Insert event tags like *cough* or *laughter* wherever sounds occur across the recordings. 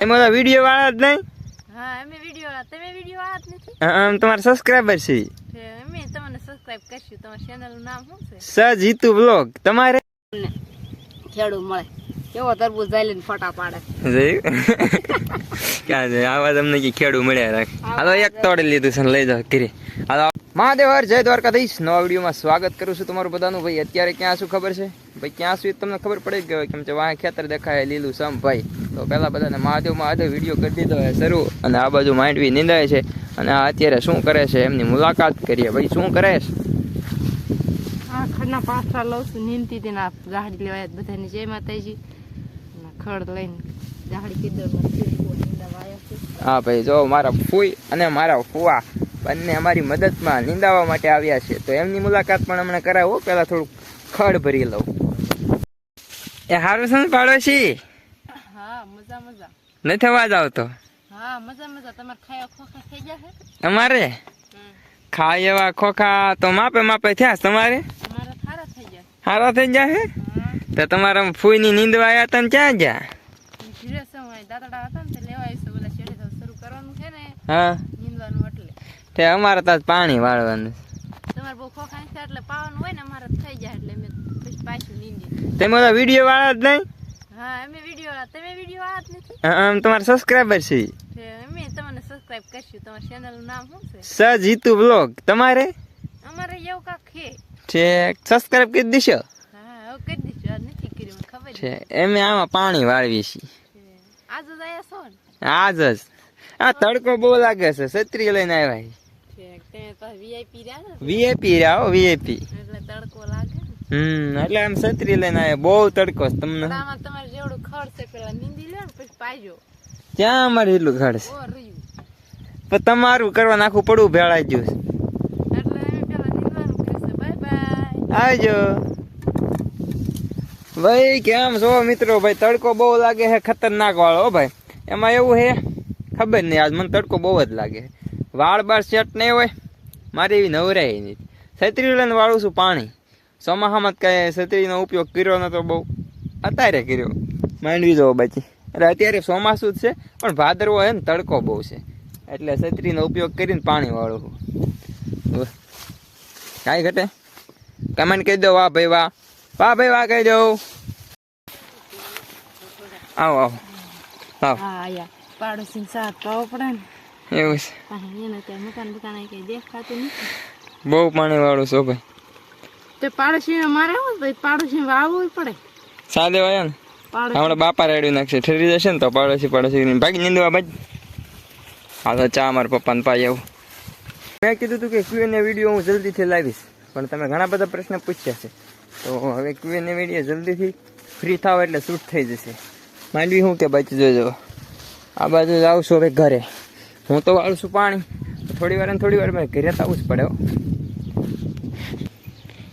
એમાં વીડિયો વાળા જ નહીં? હા અમે વીડિયો તમે વીડિયો જ નથી? આમ તમારા સબસ્ક્રાઇબર છે તે અમે તમને સબસ્ક્રાઇબ કરશું. તમારા ચેનલ નામ શું છે? જીતુ બ્લોગ તમારે? ખેડૂ મળે. કેવો તરબૂચ જાય ને ફોટા પાડે. જોયું *laughs* ક્યાં છે આવા તમને કે ખેડૂ મળ્યા રાખ. હાલો એક તોડી લીધું છે ને લઈ જાઓ કરી હાલો. મહાદેવ હર જય દ્વારકાધીશ. નવા વિડીયોમાં સ્વાગત કરું છું તમારું બધાનું. ભાઈ અત્યારે ક્યાં શું ખબર છે? ભાઈ ક્યાં સુધી તમને ખબર પડી ગઈ કેમ કે વાહ ખેતર દેખાય લીલું સમ ભાઈ? તો પહેલાં બધાને મહાદેવ મહાદેવ વીડિયો કરી દીધો હોય શરૂ. અને આ બાજુ માંડવી નિંદાય છે. અને આ અત્યારે શું કરે છે એમની મુલાકાત કરીએ. ભાઈ શું કરે છે? આ ખડના પાછા લઉં છું. નીંદતી તેના ગાડી લેવાય બધાને જય માતાજી. ખડ લઈને ગાડી કીધો હા ભાઈ જો મારા ફૂઈ અને મારા ફુવા બંને અમારી મદદમાં નિંદાવા માટે આવ્યા છે. તો એમની મુલાકાત પણ હમણાં કરાવો. પહેલાં થોડુંક ખડ ભરી લઉં. એ હારું છે ને પાડોશી? હા મજા મજા. નથી અવાજ આવતો? હા મજા મજા. તમારે ખાયા ખોખા થઈ જશે તમારે? ખાય એવા ખોખા તો માપે માપે થયા છે તમારે? હારા થઈ જાય હારા થઈ જશે હા તો તમારા ફૂઈની નીંદવા આવ્યા તમે ક્યાં ગયા? સમય હતા ને તે લેવા આવીશું શેડે તો શરૂ કરવાનું છે ને. હા. નીંદવાનું એટલે. તે અમારે ત્યાં પાણી વાળવાનું તમારે બહુ ખોખા એટલે પાવાનું હોય ને અમારે થઈ જાય એટલે અમે પછી નીંદી. તમે બધા વીડિયો વાળા જ નહીં? હા અમે વીડિયો તમે વીડિયો વાળા જ નથી? હા, આમ તમારા સબસ્ક્રાઈબર છે અમે તમને સબસ્ક્રાઇબ કરશું. તમારા ચેનલનું નામ શું છે? સ જીતુ બ્લોગ તમારે? અમારે એવું કાંક છે. છે સબસ્ક્રાઈબ કરી દીશો? હા કરી દઈશું નથી કર્યું ખબર છે. એમ આમાં પાણી વાળવી છીએ છે આજ જ આયા છો આજ જ. આ તડકો બહુ લાગે છે. છત્રી લઈને આવ્યા છે. વીઆઈપી રહ્યા વીઆઈપી રહ્યા હો વીએપી એટલે તડકો લાગે. હમ એટલે આમ છત્રી લઈને આવ્યા બહુ તડકો છે તમને. તમારે જેવડું છે પેલા નીંદી લે ને પછી પાજો. ત્યાં અમારે એટલું ખડશે પણ તમારું કરવા નાખું પડવું ભેળાઈ ગયું આવજો. ભાઈ કેમ છો મિત્રો? ભાઈ તડકો બહુ લાગે છે ખતરનાક વાળો ભાઈ. એમાં એવું છે ખબર નહીં આજ મને તડકો બહુ જ લાગે વાળ બાળ સેટ નહીં હોય મારે એવી નવરાય નહીં છત્રી લઈને વાળું છું પાણી. ચોમાસામાં જ કાંઈ છત્રીનો ઉપયોગ કર્યો નહોતો બહુ. અત્યારે કર્યો. માંડવી જવો બાકી. એટલે અત્યારે ચોમાસું જ છે પણ ભાદરવો હે ને તડકો બહુ છે. એટલે છત્રીનો ઉપયોગ કરીને પાણી વાળું કાંઈ ઘટે? કમેન્ટ કહી દો વાહ ભાઈ વાહ. વાહ ભાઈ વાહ કહી દો. આવો આવો. આવો. પાડોશી સાથ પાવો પડે ને. એવું છે. બહુ પાણી વાળું છો ભાઈ. તો પાડોશી મારે આવું તો પાડોશી વાવવું પડે. સાદે વાયા ને? હમણાં બાપા રેડી નાખશે. ઠરી જશે ને તો પાડોશી પાડોશી ભાગી નીંદવા ભાઈ તો ચા મારા પપ્પાને પાઈ આવું. મેં કીધું હતું કે ક્યુએનએ વીડિયો હું જલ્દીથી લાવીશ. પણ તમે ઘણા બધા પ્રશ્ન પૂછ્યા છે. તો હવે ક્યુએનએ વીડિયો જલ્દીથી ફ્રી થાવ એટલે શૂટ થઈ જશે. માંડવી હું કે બાકી જોજો આ બાજુ જાઉં છું હવે ઘરે. હું તો વાળું છું પાણી. થોડી વાર ને થોડી વાર મારે ઘરે તો આવવું જ પડે હો.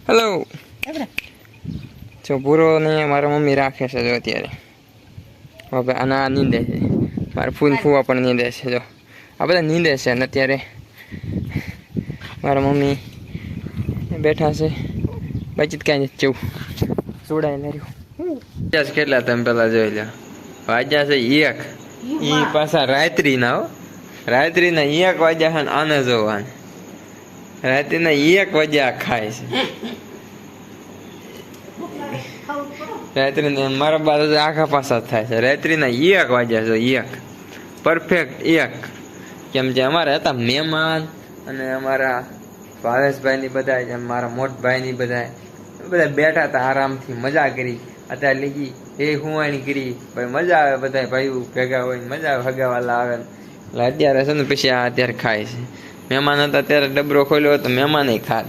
હેલો જો પૂરો ને મારા મમ્મી રાખે છે જો અત્યારે. હવે આના આ નીંદે છે. મારા ફૂલ ફૂવા પણ નીંદે છે જો. આ બધા નીંદે છે ને અત્યારે. મારા મમ્મી બેઠા છે. બાકી કાંઈ નથી જવું. જોડાય રહ્યું. કેટલા તમે પેલા જોઈ લો વાગ્યા છે એક. એ પાછા રાત્રિ ના હો. રાત્રિ ના એક વાગ્યા છે આને જોવાને. રાત્રિ ના એક વાગ્યા ખાય છે. *laughs* રાત્રિના મારા બાદ આખા પાસા થાય છે. રાત્રિના એક વાગ્યા છે એક. પરફેક્ટ એક. કેમ કે અમારે હતા મહેમાન અને અમારા ભાવેશભાઈની બધા મારા મોટભાઈની બધા બધા બેઠા હતા આરામથી મજા કરી. અત્યારે લીધી એ હુવાણી કરી. ભાઈ મજા આવે બધા ભાઈઓ ભેગા હોય મજા આવે હગાવાલા આવે. એટલે અત્યારે છે ને પછી આ અત્યારે ખાય છે. મહેમાન હતા ત્યારે ડબરો ખોલ્યો હતો મહેમાને ખાત.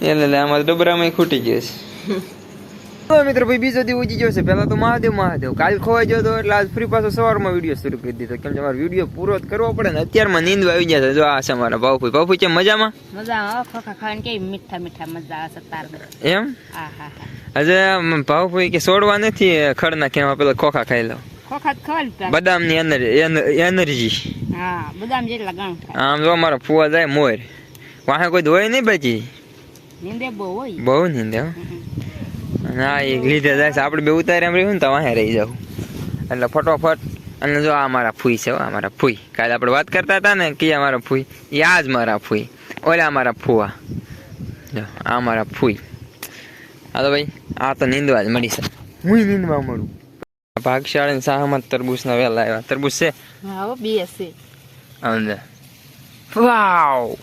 એટલે આમાં ડબરામાં ખૂટી ગયો છે. મિત્રો ભાઈ બીજો દી ઉજી ગયો છે. પહેલા તો મહાદેવ મહાદેવ. કાલ ખોવાઈ ગયો તો એટલે આજ ફ્રી પાછો સવારમાં વીડિયો શરૂ કરી દીધો. કેમ કે મારો વીડિયો પૂરો જ કરવો પડે ને અત્યારમાં નીંદ આવી ગયા છે જો આ છે મારા ભાવ ભાઈ ભાવ કેમ મજામાં? મજા આવે ખોખા ખાવાની કેવી મીઠા મીઠા મજા આવે તાર. એમ? હા હા હજે કે છોડવા નથી ખડના કેવા પેલા ખોખા ખાઈ લો. ખોખા ખવાય બદામની એનર્જી એનર્જી. હા બદામ જેટલા ગણ આમ જો મારા ફુવા જાય મોર. વાહે કોઈ ધોય નહીં નીંદે બહુ હોય. બહુ નીંદે હો. આ એક લીધે જાય છે આપણે બે ઉતારે એમ રહ્યું ને તો વાહે રહી જાવ એટલે ફટોફટ અને જો આ મારા ફૂઈ છે હો, આ ફૂઈ. કાલે આપણે વાત કરતા હતા ને કે આ મારા ફૂઈ. એ આ જ મારા ફૂઈ. ઓલા મારા ફૂવા. જો આ મારા ફૂઈ. હાલો ભાઈ આ તો નીંદવા જ મળી છે. હું નીંદવા મળું? ભાગશાળી સાહમત તરબૂચના વેલા આવ્યા. તરબૂચ છે? હા બે છે. અંદર વાવ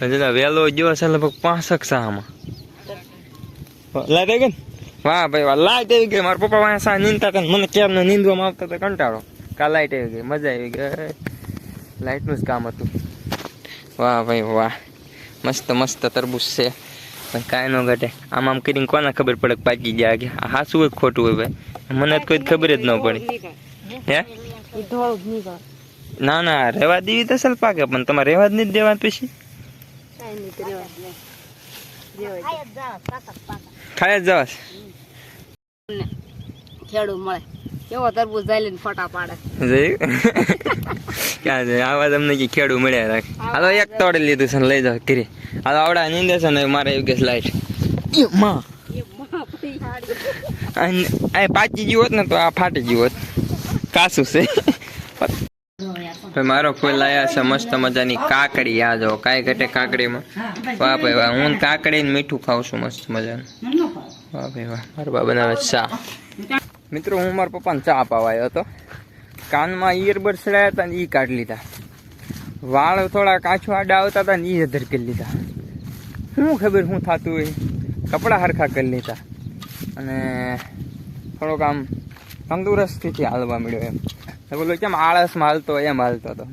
હજુ વેલો જો છે લગભગ પાંસઠ સામાં લાઈટ આવી ગઈ ને? વાહ ભાઈ વાહ લાઈટ આવી ગઈ મારા પપ્પા વાંહે સા નીંદતા હતા મને કેમ ને નીંદવામાં આવતા હતો કંટાળો કા લાઈટ આવી ગઈ મજા આવી ગઈ લાઇટનું જ કામ હતું વાહ ભાઈ વાહ મસ્ત મસ્ત તરબૂચ છે પણ કાંઈ ન ઘટે આમ આમ કરીને કોને ખબર પડે કે પાકી ગયા કે આ હાસું હોય ખોટું હોય ભાઈ મને તો કોઈ ખબર જ ન પડી હે ના ના રહેવા દેવી તો સલ પાકે પણ તમારે રહેવા જ નહીં દેવા પછી. ખાય જ જવાસ ને ખેડૂ મળે. કેવો તરબૂજ જાય ફોટા ફટા પાડે ક્યાં છે? આવા તમને કે ખેડૂ મળ્યા રાખે. હાલો એક તોડી લીધું છે ને લઈ જાવ કરી હાલો આવડા નીંદે છે ને મારે એવું કે લાઈટ. માં. એ માં ભાઈ અને આ પાચી ગયું હોત ને તો આ ફાટી ગયું હોત. કાસું છે. ભાઈ મારો કોઈ લાયા છે, મસ્ત મજાની કાકડી, આ જો, કાંઈ ઘટે કાકડીમાં. વાહ ભાઈ વાહ, હું કાકડી મીઠું ખાઉં છું મસ્ત મજાનું. વાહ ભાઈ વાહ, મારા બા બનાવે ચા. મિત્રો, હું મારા પપ્પાને ચા પાવા આવ્યો હતો. કાનમાં ઈયરબડ ચડાયા હતા ને એ કાઢી લીધા. વાળ થોડા કાચું આડા આવતા હતા ને એ અધર કરી લીધા. શું ખબર શું થતું હોય? કપડાં હરખા કરી લીધા. અને થોડોક આમ તંદુરસ્તીથી હાલવા મળ્યો એમ. બોલો કેમ આળસમાં હાલતો હોય, એમ હાલતો હતો.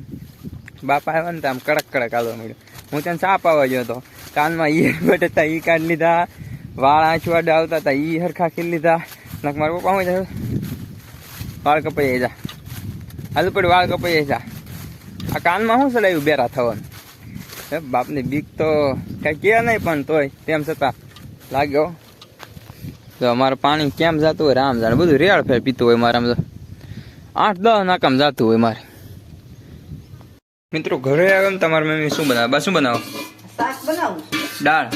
બાપા આવ્યા ને આમ કડક કડક હાલવા મળ્યો હું ત્યાં સાપ આવવા ગયો હતો. કાનમાં ઈયરબડ હતા ઈ કાઢી લીધા, વાળ આંચું આડા આવતા હતા એ હરખા કરી લીધા. નક મારા પપ્પા હું વાળ કપાઈ જા હાલ પડી વાળ કપાઈ જા આ કાનમાં શું ચડાવ્યું બેરા થવાનું? બાપની બીક તો કઈ કે નહીં, પણ તોય તેમ છતાં લાગ્યો. તો અમારું પાણી કેમ જતું હોય, રામ જાણે. બધું રેડ ફેર પીતું હોય મારા તો. આઠ દસ નાકામ જતું હોય મારે. મિત્રો ઘરે આગળ તમારે મમ્મી શું બનાવે? બા શું બનાવો? શાક બનાવું? દાળ.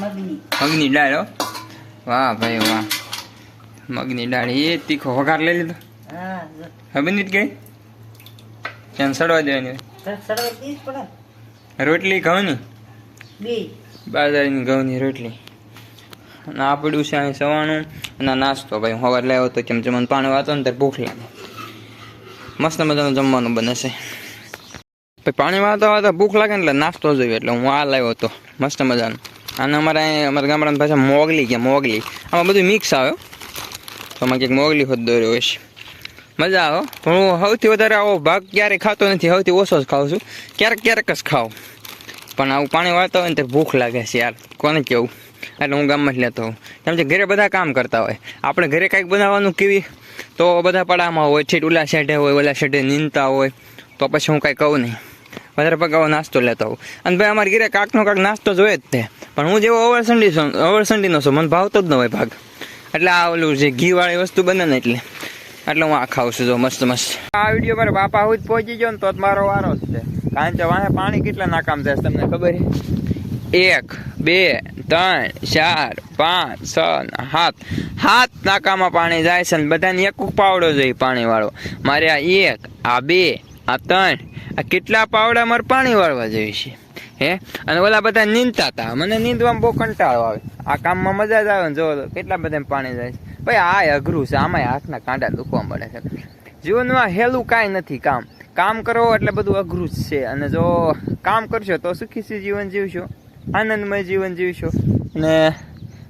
મગની. મગની દાળ હો. વાહ ભાઈ વાહ. મગની દાળ એ તીખો વઘાર લઈ લીધો. હા બની જ ગઈ? ત્યાં સડવા દેવાની. રોટલી ઘઉંની? બે. બાજરાની ઘઉંની રોટલી. અને આ પડ્યું છે અહીં સવાણું. અને નાસ્તો ભાઈ સવાર લાવ્યો તો કેમ જમવાનું પાણી વાંચો ને ત્યારે ભૂખ લાગે. મસ્ત મજાનું જમવાનું બને છે. પછી પાણી વાતો વાતો ભૂખ લાગે ને એટલે નાસ્તો જોઈએ એટલે હું આ લાવ્યો હતો. મસ્ત મજાનું. અને અમારે અહીં, અમારા ગામડાની પાછા મોગલી કે મોગલી. આમાં બધું મિક્સ આવે તો આમાં કંઈક મોગલી હોત દોર્યો હોય છે. મજા આવે પણ હું સૌથી વધારે આવો ભાગ ક્યારેય ખાતો નથી, સૌથી ઓછો જ ખાઉં છું. ક્યારેક ક્યારેક જ ખાઉં. પણ આવું પાણી વાળતા હોય ને તો ભૂખ લાગે છે યાર. કોને કેવું? એટલે હું ગામમાં જ લેતો હોઉં. કેમ કે ઘરે બધા કામ કરતા હોય. આપણે ઘરે કાંઈક બનાવવાનું કેવી તો બધા પડામાં હોય છે ઓલા શેઢે હોય, ઓલા શેઢે નીંદતા હોય, તો પછી હું કાંઈ કહું નહીં. વધારે પગાવો નાસ્તો લેતો હોઉં. અને ભાઈ અમારે ઘરે કાંકનો કાંક નાસ્તો જોઈએ જ તે. પણ હું જેવો ઓવરસંડી છું ઓવરસંડીનો છું, મને ભાવતો જ ન હોય ભાગ. એટલે આ ઓલું જે ઘીવાળી વસ્તુ બને ને એટલે. એટલે હું આ ખાઉં છું જો મસ્ત મસ્ત. આ વીડિયો મારે બાપા હું જ પહોંચી ગયો ને તો જ મારો વારો જ છે. કારણ કે વાહે પાણી કેટલા નાકામ થાય તમને ખબર એક, બે ત્રણ, ચાર, પાંચ, છ, સાત. સાત નાકામાં પાણી જાય છે ને બધાને એક પાવડો જોઈએ પાણીવાળો. મારે આ એક, આ બે, આ ત્રણ, આ કેટલા પાવડા મારે પાણી વાળવા જોઈએ છે? હે? અને ઓલા બધા નીંદતા હતા મને નીંદવામાં બહુ કંટાળો આવે. આ કામમાં મજા જ આવે ને જો કેટલા બધા પાણી જાય છે. ભાઈ, આ અઘરું છે. આમાંય હાથના કાંડા દુખવા મળે છે. જીવનમાં હેલું કાંઈ નથી કામ. કામ કરો એટલે બધું અઘરું જ છે. અને જો કામ કરશો તો સુખી જીવન જીવશો. આનંદમય જીવન જીવશો. અને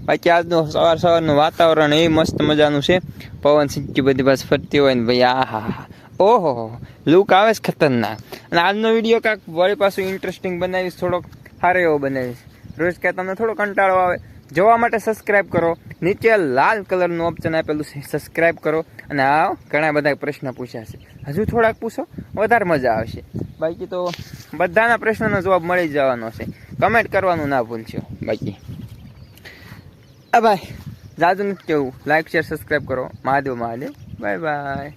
બાકી આજનું સવાર સવારનું વાતાવરણ એ મસ્ત મજાનું છે. પવન સિંચી બધી બસ ફરતી હોય ને ભાઈ, આ હા હા ઓહો લુક આવે છે ખતરનાક. અને આજનો વીડિયો કાંક વળી પાછું ઇન્ટરેસ્ટિંગ બનાવીશ, થોડોક સારો એવો બનાવીશ. રોજ કે તમને થોડો કંટાળો આવે. જોવા માટે સબસ્ક્રાઇબ કરો. નીચે લાલ કલરનું ઓપ્શન આપેલું છે સબસ્ક્રાઇબ કરો. અને આ ઘણા બધા પ્રશ્ન પૂછ્યા છે. હજુ થોડાક પૂછો, વધારે મજા આવશે. બાકી તો બધાના પ્રશ્નનો જવાબ મળી જવાનો છે. કમેન્ટ કરવાનું ના ભૂલશો, બાકી. આ ભાઈ, જાજુ નથી કેવું. લાઈક શેર સબસ્ક્રાઇબ કરો. મહાદેવ મહાદેવ. Bye bye